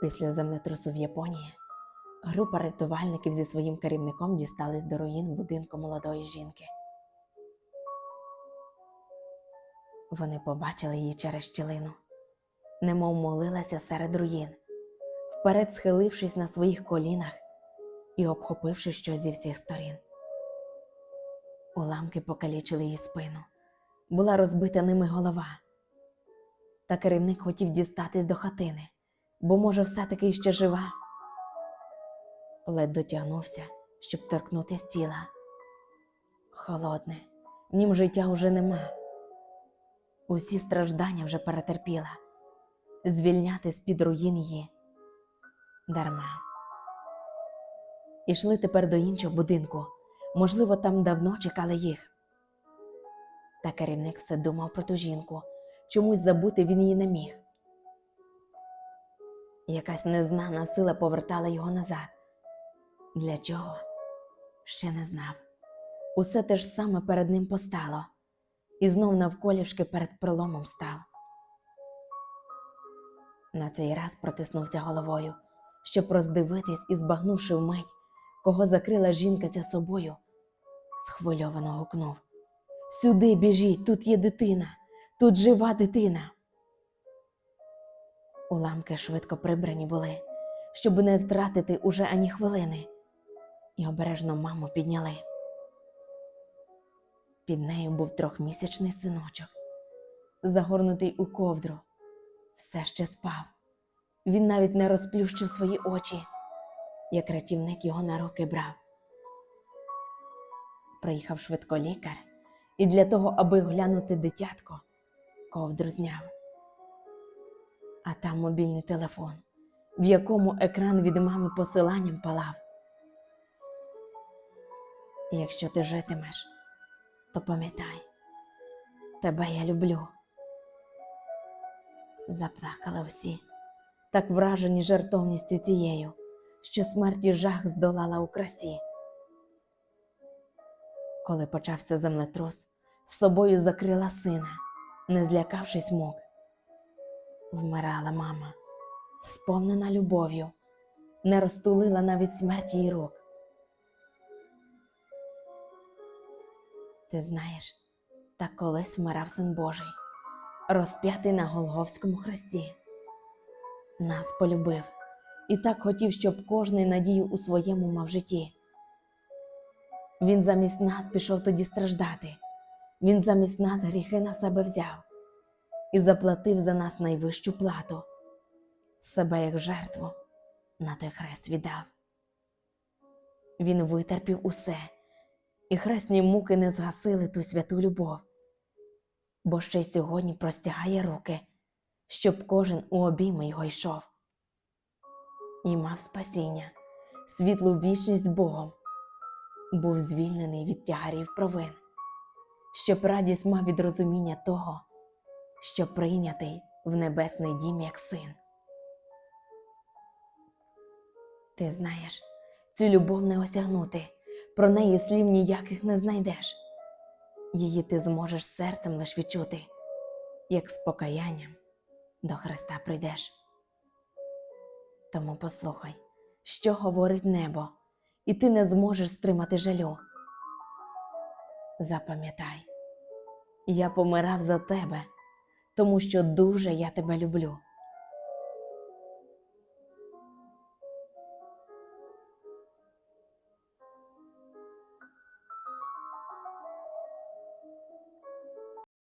Після землетрусу в Японії група рятувальників зі своїм керівником дістались до руїн будинку молодої жінки. Вони побачили її через щілину, немов молилася серед руїн, вперед схилившись на своїх колінах і обхопивши щось зі всіх сторін. Уламки покалічили її спину, була розбита ними голова. Та керівник хотів дістатись до хатини, бо, може, все-таки ще жива. Лед дотягнувся, щоб торкнутись тіла. Холодне, нім життя уже нема. Усі страждання вже перетерпіла. Звільняти з-під руїн її дарма. Ішли тепер до іншого будинку. Можливо, там давно чекали їх. Та керівник все думав про ту жінку. Чомусь забути він її не міг. Якась незнана сила повертала його назад. Для чого? Ще не знав. Усе те ж саме перед ним постало, і знов навколішки перед проломом став. На цей раз протиснувся головою, щоб роздивитись і, збагнувши вмить, кого закрила жінка ця собою, схвильовано гукнув Сюди біжіть, тут є дитина, тут жива дитина. Уламки швидко прибрані були, щоб не втратити уже ані хвилини, і обережно маму підняли. Під нею був трьохмісячний синочок, загорнутий у ковдру, все ще спав. Він навіть не розплющив свої очі, як рятівник його на руки брав. Приїхав швидко лікар, і для того, аби оглянути дитятко, ковдру зняв. А там мобільний телефон, в якому екран від мами посиланням палав. Якщо ти житимеш, то пам'ятай, тебе я люблю. Заплакали всі, так вражені жертовністю тією, що смерті жах здолала у красі. Коли почався землетрус, з собою закрила сина, не злякавшись мук. Вмирала мама, сповнена любов'ю, не розтулила навіть смерть її рук. Ти знаєш, так колись вмирав син Божий, розп'ятий на Голговському хресті. Нас полюбив і так хотів, щоб кожний надію у своєму мав житті. Він замість нас пішов тоді страждати, він замість нас гріхи на себе взяв і заплатив за нас найвищу плату, себе як жертву на той хрест віддав. Він витерпів усе, і хресні муки не згасили ту святу любов, бо ще й сьогодні простягає руки, щоб кожен у обійми його йшов. І мав спасіння, світлу вічність Богом, був звільнений від тягарів провин, щоб радість мав від розуміння того, що прийнятий в небесний дім як син. Ти знаєш, цю любов не осягнути, про неї слів ніяких не знайдеш. Її ти зможеш серцем лиш відчути, як з покаянням до Христа прийдеш. Тому послухай, що говорить небо, і ти не зможеш стримати жалю. Запам'ятай, я помирав за тебе, тому що дуже я тебе люблю.